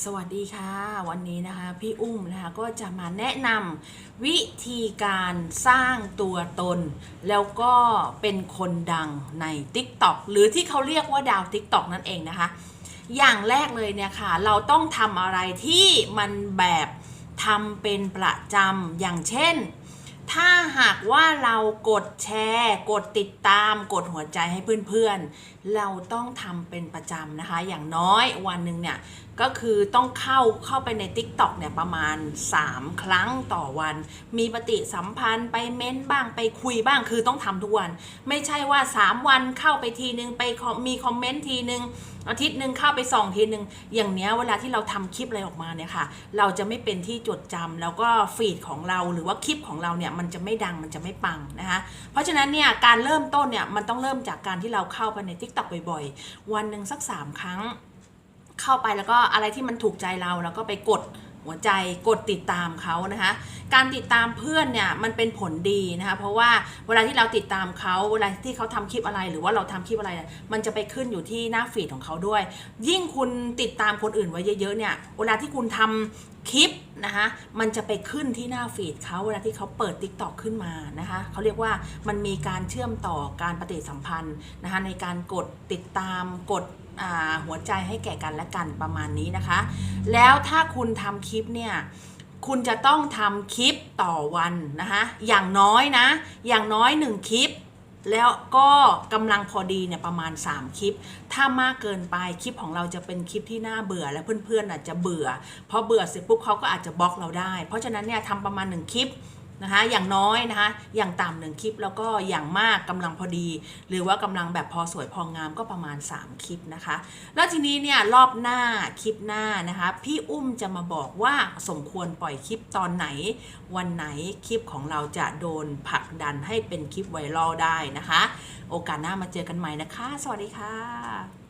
สวัสดีค่ะ วันนี้นะคะพี่อุ้มนะคะก็จะมาแนะนำวิธีการสร้างตัวตน แล้วก็เป็นคนดังใน TikTok หรือที่เขาเรียกว่าดาว TikTok นั่นเองนะคะ อย่างแรกเลยเนี่ยค่ะ เราต้องทำอะไรที่มันแบบทำเป็นประจำอย่างเช่น ถ้าหากว่าเรากดแชร์ กดติดตามกดหัวใจให้เพื่อนๆ เราต้องทำเป็นประจำนะคะ อย่างน้อยวันหนึ่งเนี่ยก็คือต้องเข้าเข้าไปใน TikTok เนี่ยประมาณ 3 ครั้งต่อวัน มีปฏิสัมพันธ์ไปเม้นบ้างไปคุยบ้างคือต้องทำทุกวัน ไม่ใช่ว่า 3 วันเข้าไปทีนึงไปมีคอมเมนต์ทีนึงอาทิตย์หนึ่งเข้าไปส่องทีหนึ่งอย่างเนี้ยเวลาที่เราทำคลิปอะไรออกมาเนี่ยค่ะ เราจะไม่เป็นที่จดจำแล้วก็ฟีดของเราหรือว่าคลิปของเราเนี่ยมันจะไม่ดังมันจะไม่ปังนะคะ เพราะฉะนั้นเนี่ยการเริ่มต้นเนี่ยมันต้องเริ่มจากการที่เราเข้าไปใน TikTok บ่อยๆ วันหนึ่งสัก 3 ครั้ง เข้าไปแล้วก็อะไรที่มันถูกใจเราแล้วก็ไปกดหัวใจกดติดตามเขานะคะ การติดตามเพื่อนเนี่ยมันเป็นผลดีนะคะเพราะว่าเวลาที่เราติดตามเขาเวลาที่เขาทำคลิปอะไรหรือว่าเราทำคลิปอะไรเนี่ยมันจะไปขึ้นอยู่ที่หน้าฟีดของเขาด้วย ยิ่งคุณติดตามคนอื่นไว้เยอะๆเนี่ยเวลาที่คุณทำคลิปนะคะมันจะไปขึ้นที่หน้าฟีดเขาเวลาที่เขาเปิด t ิ k t o k ขึ้นมานะคะเขาเรียกว่ามันมีการเชื่อมต่อการปฏิสัมพันธ์นะคะในการกดติดตามกด หัวใจให้แก่กันและกันประมาณนี้นะคะ แล้วถ้าคุณทำคลิปเนี่ยคุณจะต้องทำคลิปต่อวันนะคะอย่างน้อยนะ อย่างน้อย 1 คลิป แล้วก็กำลังพอดีเนี่ยประมาณ 3 คลิป ถ้ามากเกินไปคลิปของเราจะเป็นคลิปที่น่าเบื่อและเพื่อนๆอาจจะเบื่อพอเบื่อเสร็จปุ๊บเขาก็อาจจะบล็อกเราได้ เพราะฉะนั้นเนี่ยทำประมาณ 1 คลิป นะคะอย่างน้อยนะคะอย่างต่ำหนึ่งคลิปแล้วก็อย่างมากกำลังพอดี หรือว่ากำลังแบบพอสวยพองามก็ประมาณ 3 คลิปนะคะ แล้วทีนี้เนี่ยรอบหน้าคลิปหน้านะคะพี่อุ้มจะมาบอกว่าสมควรปล่อยคลิปตอนไหน วันไหนคลิปของเราจะโดนผลักดันให้เป็นคลิปไวรัลได้นะคะ โอกาสหน้ามาเจอกันใหม่นะคะ สวัสดีค่ะ